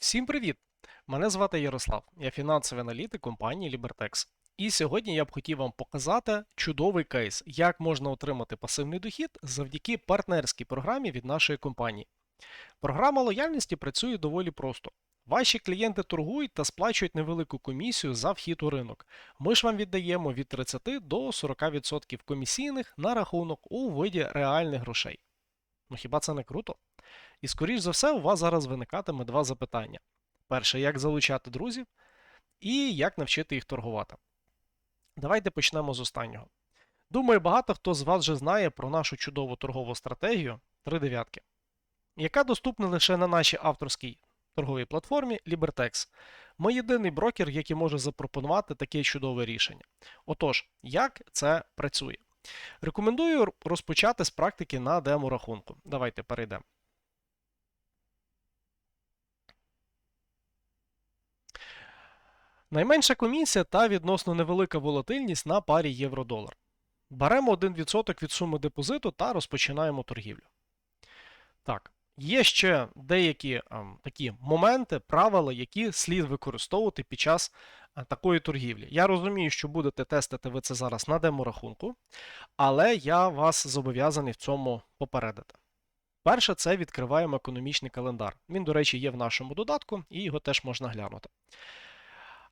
Всім привіт! Мене звати Ярослав, я фінансовий аналітик компанії Libertex. І сьогодні я б хотів вам показати чудовий кейс, як можна отримати пасивний дохід завдяки партнерській програмі від нашої компанії. Програма лояльності працює доволі просто. Ваші клієнти торгують та сплачують невелику комісію за вхід у ринок. Ми ж вам віддаємо від 30 до 40% комісійних на рахунок у виді реальних грошей. Ну хіба це не круто? І скоріш за все, у вас зараз виникатиме два запитання: перше, як залучати друзів, і як навчити їх торгувати. Давайте почнемо з останнього. Думаю, багато хто з вас вже знає про нашу чудову торгову стратегію 3 дев'ятки, яка доступна лише на нашій авторській торговій платформі Libertex. Ми єдиний брокер, який може запропонувати таке чудове рішення. Отож, як це працює? Рекомендую розпочати з практики на демо-рахунку. Давайте перейдемо. Найменша комісія та відносно невелика волатильність на парі євро-долар. Беремо 1% від суми депозиту та розпочинаємо торгівлю. Так, є ще деякі ем, такі моменти, правила, які слід використовувати під час е, такої торгівлі. Я розумію, що будете тестити ви це зараз на демо-рахунку, але я вас зобов'язаний в цьому попередити. Перше, це відкриваємо економічний календар. Він, до речі, є в нашому додатку, і його теж можна глянути.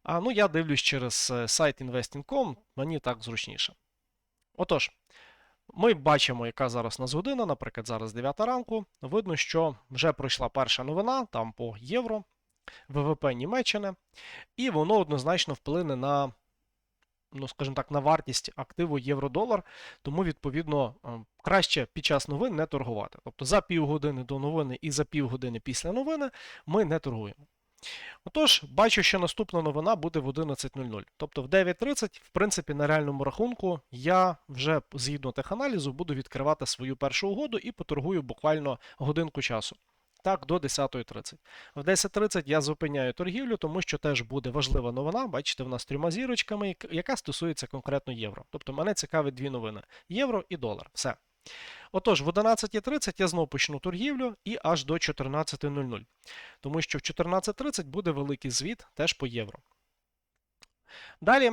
А, ну, я дивлюсь через е, сайт investing.com, мені так зручніше. Отож, ми бачимо, яка зараз у нас година, наприклад, зараз 9 ранку. Видно, що вже пройшла перша новина там по євро, ВВП Німеччини, і воно однозначно вплине на, ну, скажімо так, на вартість активу євро-долар, тому, відповідно, е, краще під час новин не торгувати. Тобто за півгодини до новини і за півгодини після новини ми не торгуємо. Отож, бачу, що наступна новина буде в 11.00. Тобто в 9.30, в принципі, на реальному рахунку я вже згідно теханалізу буду відкривати свою першу угоду і поторгую буквально годинку часу. Так, до 10.30. В 10.30 я зупиняю торгівлю, тому що теж буде важлива новина. Бачите, в нас трьома зірочками, яка стосується конкретно євро. Тобто мене цікавить дві новини: євро і долар. Все. Отож, в 11.30 я знову почну торгівлю і аж до 14.00. Тому що в 14.30 буде великий звіт теж по євро. Далі.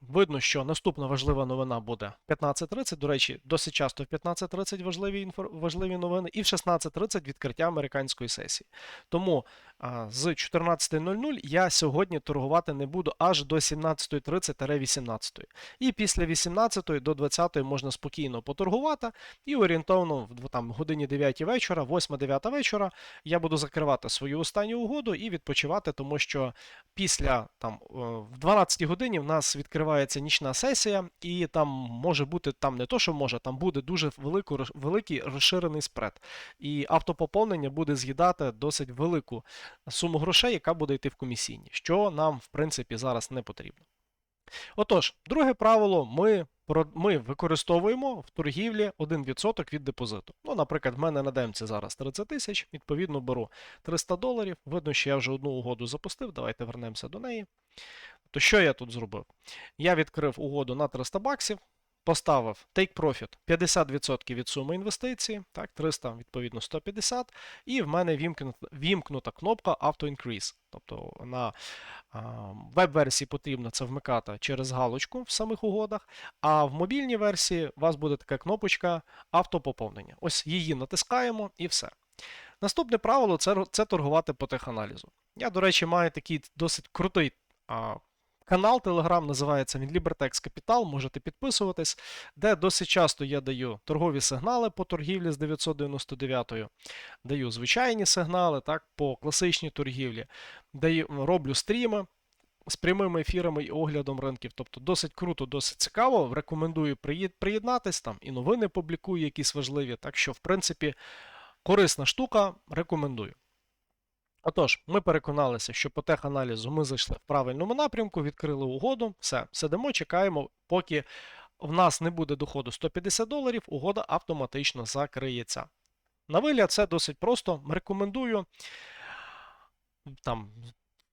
Видно, що наступна важлива новина буде 15.30. До речі, досить часто в 15.30 важливі інфор... важливі новини, і в 16.30 відкриття американської сесії. Тому а, з 14.00 я сьогодні торгувати не буду аж до 17.30-18. І після 18 до 20 можна спокійно поторгувати. І орієнтовно в там, годині 9 вечора, 8-9 вечора, я буду закривати свою останню угоду і відпочивати, тому що після там в 12 годині в нас відкривається нічна сесія, і там може бути там не то, що може, там буде дуже велику, великий розширений спред. І автопоповнення буде з'їдати досить велику суму грошей, яка буде йти в комісійні, що нам, в принципі, зараз не потрібно. Отож, друге правило, ми ми використовуємо в торгівлі 1% від депозиту. Ну, Наприклад, в мене на демці зараз 30 тисяч, відповідно, беру 300 доларів. Видно, що я вже одну угоду запустив. Давайте вернемося до неї. То що я тут зробив? Я відкрив угоду на 300 баксів, поставив Take Profit 50% від суми інвестиції, так, 300, відповідно, 150, і в мене вімкнута, вімкнута кнопка Auto Increase. Тобто на веб-версії потрібно це вмикати через галочку в самих угодах, а в мобільній версії у вас буде така кнопочка автопоповнення. Ось її натискаємо і все. Наступне правило це це торгувати по теханалізу. Я, до речі, маю такий досить крутий а, Канал Telegram називається він Libertex Capital, можете підписуватись, де досить часто я даю торгові сигнали по торгівлі з 999, даю звичайні сигнали так, по класичній торгівлі, даю, роблю стріми з прямими ефірами і оглядом ринків. Тобто досить круто, досить цікаво. Рекомендую приєднатись там і новини публікую якісь важливі. Так що, в принципі, корисна штука, рекомендую. Отож, ми переконалися, що по теханалізу ми зайшли в правильному напрямку, відкрили угоду, все, сидимо, чекаємо, поки в нас не буде доходу 150 доларів, угода автоматично закриється. На вигляд, це досить просто. Рекомендую там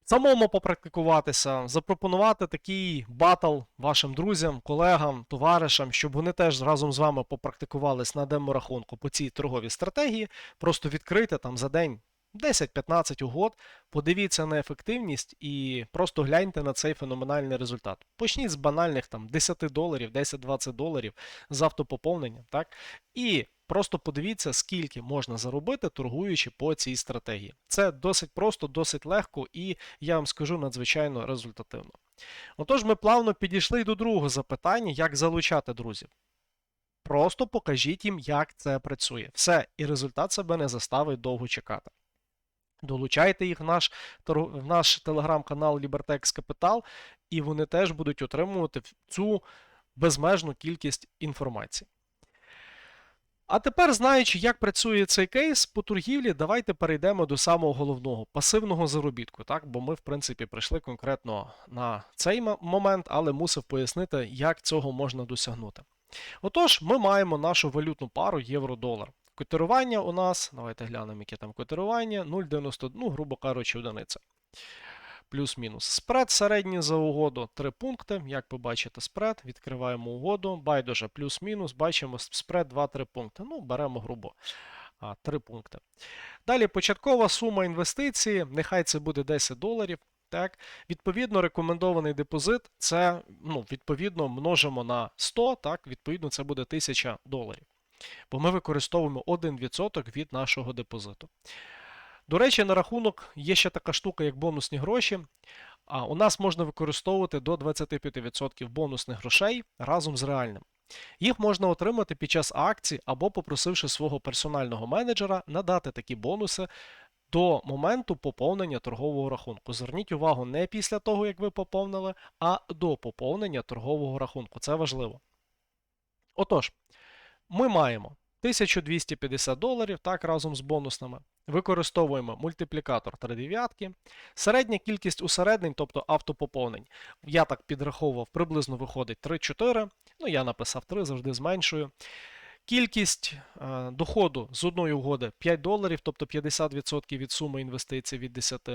самому попрактикуватися, запропонувати такий батл вашим друзям, колегам, товаришам, щоб вони теж разом з вами попрактикувались на демо-рахунку по цій торговій стратегії. Просто відкрити там за день 10-15 угод, подивіться на ефективність і просто гляньте на цей феноменальний результат. Почніть з банальних там 10 доларів, 10-20 доларів з автопоповнення, так? І просто подивіться, скільки можна заробити, торгуючи по цій стратегії. Це досить просто, досить легко і я вам скажу надзвичайно результативно. Отож, ми плавно підійшли до другого запитання, як залучати друзів. Просто покажіть їм, як це працює. Все, і результат себе не заставить довго чекати. Долучайте їх в наш, в наш телеграм-канал Libertex Capital, і вони теж будуть отримувати цю безмежну кількість інформації. А тепер, знаючи, як працює цей кейс по торгівлі, давайте перейдемо до самого головного пасивного заробітку. Так? Бо ми, в принципі, прийшли конкретно на цей момент, але мусив пояснити, як цього можна досягнути. Отож, ми маємо нашу валютну пару євро-долар. Котирування у нас, давайте глянемо, яке там котирування, 0,91, ну, грубо кажучи, одиниця. Плюс-мінус. Спред середній за угоду 3 пункти. Як ви бачите, спред, відкриваємо угоду. Байдуже плюс-мінус, бачимо спред 2-3 пункти. Ну, беремо грубо а, 3 пункти. Далі початкова сума інвестиції, нехай це буде 10 доларів. Так, відповідно, рекомендований депозит це ну, відповідно множимо на 100, так, відповідно, це буде 1000 доларів. Бо ми використовуємо 1% від нашого депозиту. До речі, на рахунок є ще така штука, як бонусні гроші. А у нас можна використовувати до 25% бонусних грошей разом з реальним. Їх можна отримати під час акцій або попросивши свого персонального менеджера надати такі бонуси до моменту поповнення торгового рахунку. Зверніть увагу не після того, як ви поповнили, а до поповнення торгового рахунку. Це важливо. Отож, ми маємо 1250 доларів, так, разом з бонусними. Використовуємо мультиплікатор 3 дев'ятки. Середня кількість усереднень, тобто автопоповнень, я так підраховував, приблизно виходить 3-4. Ну, я написав 3, завжди зменшую. Кількість е, доходу з одної угоди 5 доларів, тобто 50% від суми інвестицій від 10.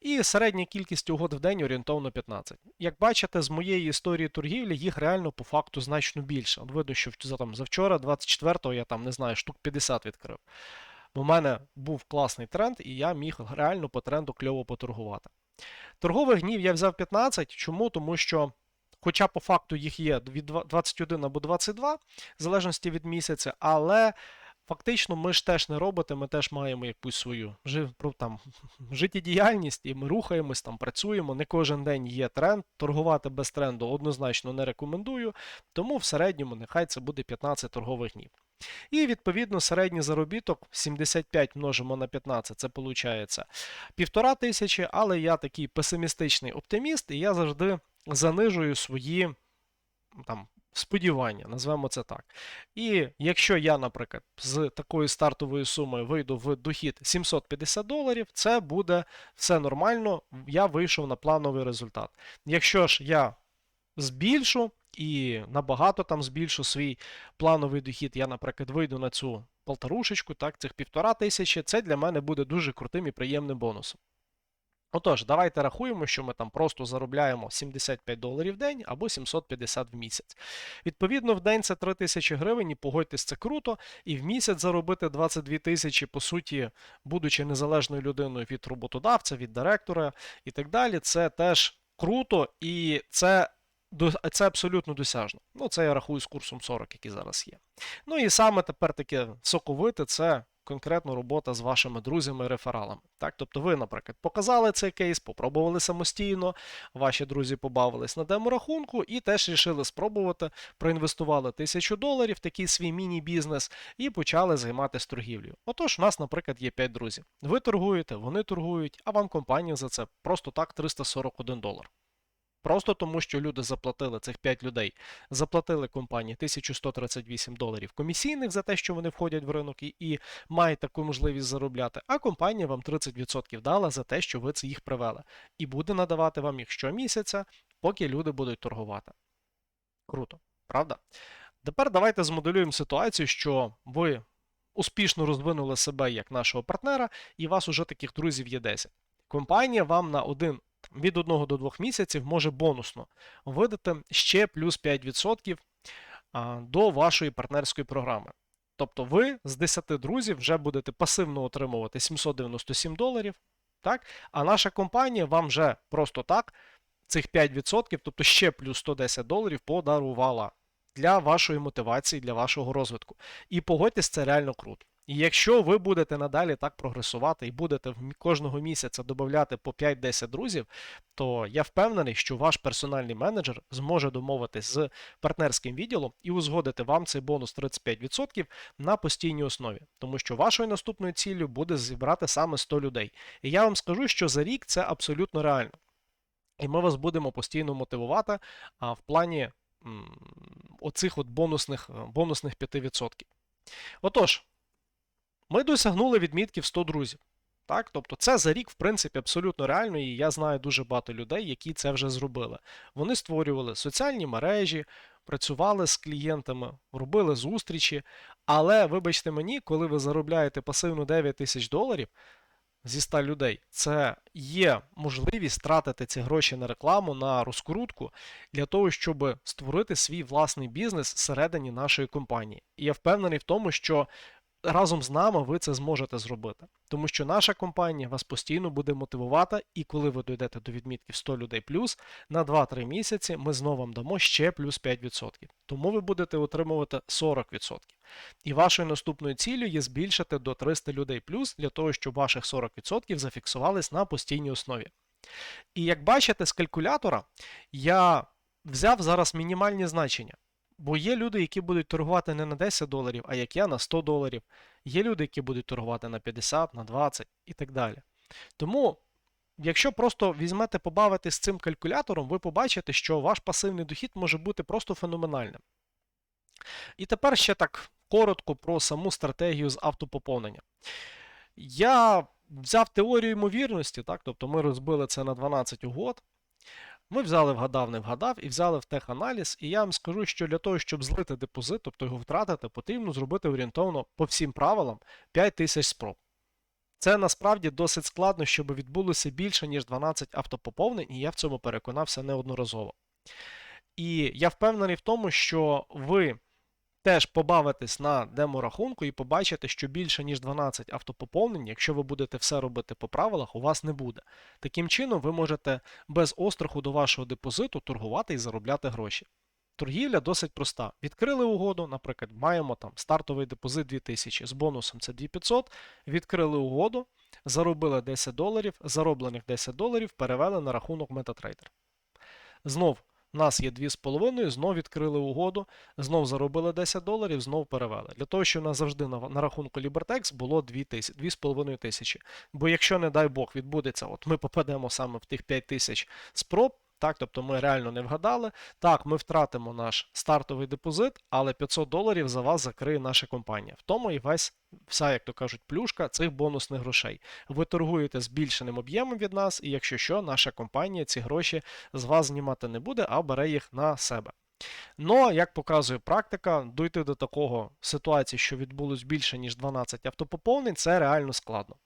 І середня кількість угод в день орієнтовно 15. Як бачите, з моєї історії торгівлі їх реально по факту значно більше. От видно, що за, там, завчора, 24-го, я там не знаю, штук 50 відкрив. Бо в мене був класний тренд, і я міг реально по тренду кльово поторгувати. Торгових днів я взяв 15. Чому? Тому що. Хоча по факту їх є від 21 або 22, в залежності від місяця, але фактично ми ж теж не роботи, ми теж маємо якусь свою там, життєдіяльність, і ми рухаємось, там, працюємо. Не кожен день є тренд. Торгувати без тренду однозначно не рекомендую, тому в середньому нехай це буде 15 торгових днів. І відповідно середній заробіток 75 множимо на 15, це виходить півтора тисячі, але я такий песимістичний оптиміст, і я завжди занижую свої там, сподівання, назвемо це так. І якщо я, наприклад, з такою стартовою сумою вийду в дохід 750 доларів, це буде все нормально, я вийшов на плановий результат. Якщо ж я збільшу і набагато там збільшу свій плановий дохід, я, наприклад, вийду на цю полторушечку, так, цих півтора тисячі, це для мене буде дуже крутим і приємним бонусом. Отож, давайте рахуємо, що ми там просто заробляємо 75 доларів в день або 750 в місяць. Відповідно, в день це 3 тисячі гривень, і погодьтесь, це круто. І в місяць заробити 22 тисячі, по суті, будучи незалежною людиною від роботодавця, від директора і так далі, це теж круто і це. Це абсолютно досяжно. Ну, це я рахую з курсом 40, який зараз є. Ну і саме тепер таке соковите це конкретно робота з вашими друзями-рефералами. Так, тобто ви, наприклад, показали цей кейс, попробували самостійно, ваші друзі побавились на демо-рахунку і теж рішили спробувати, проінвестували тисячу доларів такий свій міні-бізнес і почали займатися торгівлею. Отож, у нас, наприклад, є 5 друзів. Ви торгуєте, вони торгують, а вам компанія за це просто так 341 долар. Просто тому, що люди заплатили цих 5 людей, заплатили компанії 1138 доларів комісійних за те, що вони входять в ринок і, і мають таку можливість заробляти, а компанія вам 30% дала за те, що ви це їх привели. І буде надавати вам їх щомісяця, поки люди будуть торгувати. Круто, правда? Тепер давайте змоделюємо ситуацію, що ви успішно розвинули себе як нашого партнера, і у вас уже таких друзів є 10. Компанія вам на один від 1 до 2 місяців може бонусно видати ще плюс 5% до вашої партнерської програми. Тобто ви з 10 друзів вже будете пасивно отримувати 797 доларів, так? а наша компанія вам вже просто так цих 5%, тобто ще плюс 110 доларів подарувала для вашої мотивації, для вашого розвитку. І погодьтесь, це реально круто. І якщо ви будете надалі так прогресувати і будете кожного місяця додати по 5-10 друзів, то я впевнений, що ваш персональний менеджер зможе домовитись з партнерським відділом і узгодити вам цей бонус 35% на постійній основі, тому що вашою наступною ціллю буде зібрати саме 100 людей. І я вам скажу, що за рік це абсолютно реально. І ми вас будемо постійно мотивувати а, в плані м, оцих от бонусних, бонусних 5%. Отож, ми досягнули відмітки в 100 друзів. Так? Тобто це за рік, в принципі, абсолютно реально, і я знаю дуже багато людей, які це вже зробили. Вони створювали соціальні мережі, працювали з клієнтами, робили зустрічі. Але, вибачте мені, коли ви заробляєте пасивно 9 тисяч доларів зі 100 людей, це є можливість тратити ці гроші на рекламу, на розкрутку для того, щоб створити свій власний бізнес всередині нашої компанії. І я впевнений в тому, що разом з нами ви це зможете зробити. Тому що наша компанія вас постійно буде мотивувати, і коли ви дійдете до відмітки в 100 людей плюс, на 2-3 місяці ми знову вам дамо ще плюс 5%. Тому ви будете отримувати 40%. І вашою наступною ціллю є збільшити до 300 людей плюс для того, щоб ваших 40% зафіксувались на постійній основі. І як бачите з калькулятора, я взяв зараз мінімальні значення. Бо є люди, які будуть торгувати не на 10 доларів, а як я на 100 доларів. Є люди, які будуть торгувати на 50, на 20 і так далі. Тому, якщо просто візьмете побавитись з цим калькулятором, ви побачите, що ваш пасивний дохід може бути просто феноменальним. І тепер ще так коротко про саму стратегію з автопоповнення. Я взяв теорію ймовірності, так, тобто ми розбили це на 12 угод. Ми взяли вгадав, не вгадав і взяли в теханаліз, і я вам скажу, що для того, щоб злити депозит, тобто його втратити, потрібно зробити орієнтовно по всім правилам 5 тисяч спроб. Це насправді досить складно, щоб відбулося більше, ніж 12 автопоповнень, і я в цьому переконався неодноразово. І я впевнений в тому, що ви теж побавитесь на деморахунку і побачите, що більше, ніж 12 автопоповнень, якщо ви будете все робити по правилах, у вас не буде. Таким чином, ви можете без остраху до вашого депозиту торгувати і заробляти гроші. Торгівля досить проста. Відкрили угоду, наприклад, маємо там стартовий депозит 2000, з бонусом це 2500, відкрили угоду, заробили 10 доларів, зароблених 10 доларів перевели на рахунок MetaTrader. Знов нас є 2,5, знов відкрили угоду, знов заробили 10 доларів, знов перевели. Для того, щоб у нас завжди на, на рахунку Libertex було 2,5 тисячі. Бо якщо, не дай Бог, відбудеться, от ми попадемо саме в тих 5 тисяч спроб, так, тобто ми реально не вгадали. Так, ми втратимо наш стартовий депозит, але 500 доларів за вас закриє наша компанія. В тому і весь вся, як то кажуть, плюшка цих бонусних грошей. Ви торгуєте збільшеним об'ємом від нас, і якщо що, наша компанія ці гроші з вас знімати не буде, а бере їх на себе. Но, як показує практика, дойти до такого ситуації, що відбулось більше, ніж 12 автопоповнень, це реально складно.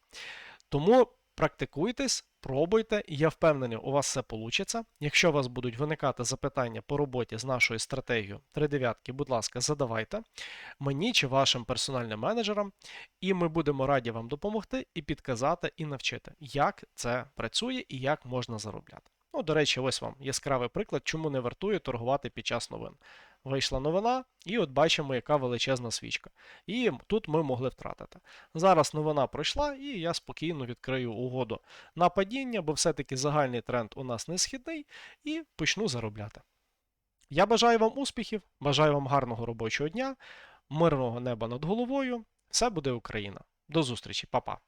Тому практикуйтесь, пробуйте, я впевнений, у вас все вийде. Якщо у вас будуть виникати запитання по роботі з нашою стратегією 3 будь ласка, задавайте мені чи вашим персональним менеджерам, і ми будемо раді вам допомогти і підказати, і навчити, як це працює і як можна заробляти. Ну, до речі, ось вам яскравий приклад, чому не вартує торгувати під час новин. Вийшла новина, і от бачимо, яка величезна свічка. І тут ми могли втратити. Зараз новина пройшла, і я спокійно відкрию угоду на падіння, бо все-таки загальний тренд у нас не східний, і почну заробляти. Я бажаю вам успіхів, бажаю вам гарного робочого дня, мирного неба над головою. Все буде Україна. До зустрічі, Па-па.